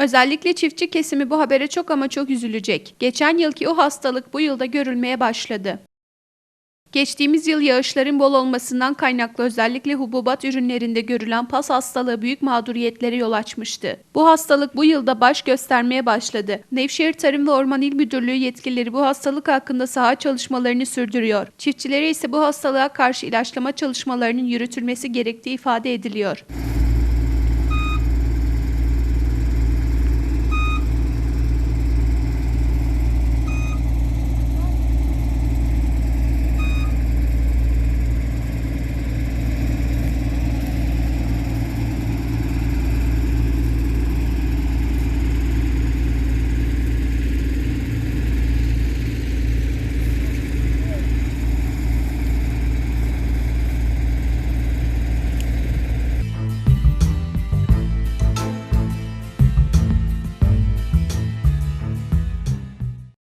Özellikle çiftçi kesimi bu habere çok ama çok üzülecek. Geçen yılki o hastalık bu yılda görülmeye başladı. Geçtiğimiz yıl yağışların bol olmasından kaynaklı özellikle hububat ürünlerinde görülen pas hastalığı büyük mağduriyetlere yol açmıştı. Bu hastalık bu yılda baş göstermeye başladı. Nevşehir Tarım ve Orman İl Müdürlüğü yetkilileri bu hastalık hakkında saha çalışmalarını sürdürüyor. Çiftçilere ise bu hastalığa karşı ilaçlama çalışmalarının yürütülmesi gerektiği ifade ediliyor.